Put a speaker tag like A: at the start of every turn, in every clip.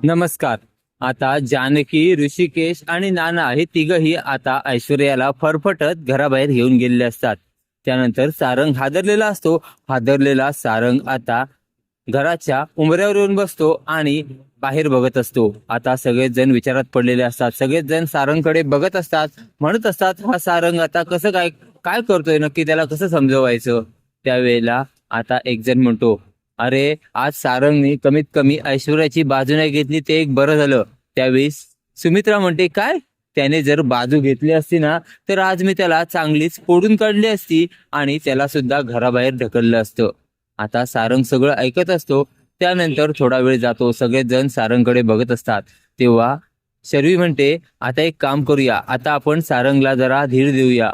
A: नमस्कार. आता जानकी ऋषिकेश आणि नाना हे तिघही आता ऐश्वर्याला फरफटत घराबाहेर घेऊन गेलेले असतात. त्यानंतर सारंग हादरलेला असतो. हादरलेला सारंग आता घराच्या उंबऱ्यावर येऊन बसतो आणि बाहेर बघत असतो. आता सगळेच जण विचारात पडलेले असतात. सगळेच जण सारंगकडे बघत असतात म्हणत असतात हा सारंग आता कसं काय काय करतोय? नक्की त्याला कसं समजवायचं? त्यावेळेला आता एक जण म्हणतो अरे आज सारंगने कमीत कमी ऐश्वर्याची बाजू नाही घेतली ते एक बरं झालं. त्यावेळी सुमित्रा म्हणते काय? त्याने जर बाजू घेतली असती ना तर आज मी त्याला चांगलीच फोडून काढली असती आणि त्याला सुद्धा घराबाहेर ढकललं असतं. आता सारंग सगळं ऐकत असतो. त्यानंतर थोडा वेळ जातो. सगळे जण सारंगकडे बघत असतात. तेव्हा शर्वी म्हणते आता एक काम करूया. आता आपण सारंगला जरा धीर देऊया.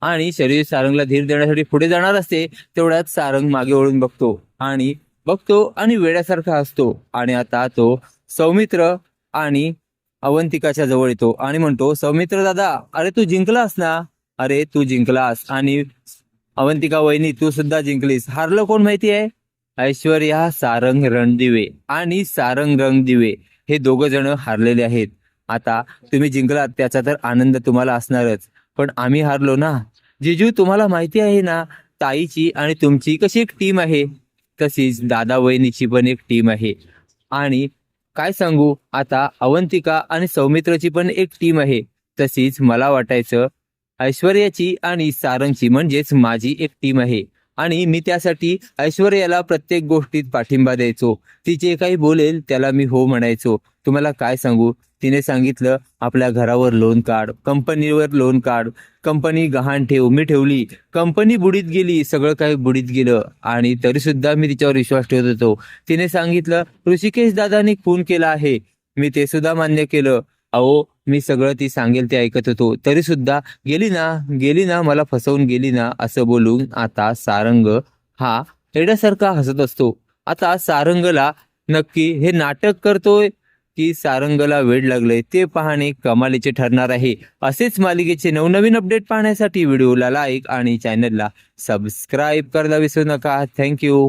A: आणि शर्वी सारंगला धीर देण्यासाठी पुढे जाणार असते तेवढ्यात सारंग मागे वळून बघतो. आणि बघतो आणि वेड्यासारखा असतो आणि आता तो सौमित्र आणि अवंतिकाच्या जवळ येतो आणि म्हणतो सौमित्र दादा अरे तू जिंकलास ना? अरे तू जिंकलास आणि अवंतिका वहिनी तू सुद्धा जिंकलीस. हारलं कोण माहिती आहे? ऐश्वर्या सारंग रणदिवे आणि सारंग रंगदिवे हे दोघं जण हारलेले आहेत. आता तुम्ही जिंकलात त्याचा तर आनंद तुम्हाला असणारच. पण आम्ही हारलो ना. जिजू तुम्हाला माहिती आहे ना ताईची आणि तुमची कशी एक टीम आहे? तशीच दादा वहिनीची पण एक टीम आहे. आणि काय सांगू आता अवंतिका आणि सौमित्रची पण एक टीम आहे. तशीच मला वाटायचं ऐश्वर्याची आणि सारंगची म्हणजेच माझी एक टीम आहे. आणि मी त्यासाठी ऐश्वर्याला प्रत्येक गोष्टीत पाठिंबा द्यायचो. ती जे काही बोलेल त्याला मी हो म्हणायचो. तुम्हाला काय सांगू? तिने सांगितलं आपल्या घरावर लोन काढ कंपनीवर लोन काढ कंपनी गहाण ठेव मी ठेवली. कंपनी बुडीत गेली सगळं काही बुडीत गेलं आणि तरी सुद्धा मी तिच्यावर विश्वास ठेवत होतो. तिने सांगितलं ऋषिकेश दादानी खून केला आहे. मी ते सुद्धा मान्य केलं. अहो मी सगळं ती सांगेल ते ऐकत होतो. तरी सुद्धा गेली ना गेली ना मला फसवून गेली ना असं बोलून आता सारंग हा एड्यासारखा हसत असतो. आता सारंगला नक्की हे नाटक करतोय की सारंगला वेळ लागले ते पाहणे कमालीचे ठरणार आहे. असेच मालिकेचे नवनवीन अपडेट पाहण्यासाठी व्हिडिओला लाईक आणि चॅनलला सबस्क्राईब करायला विसरू नका. थँक्यू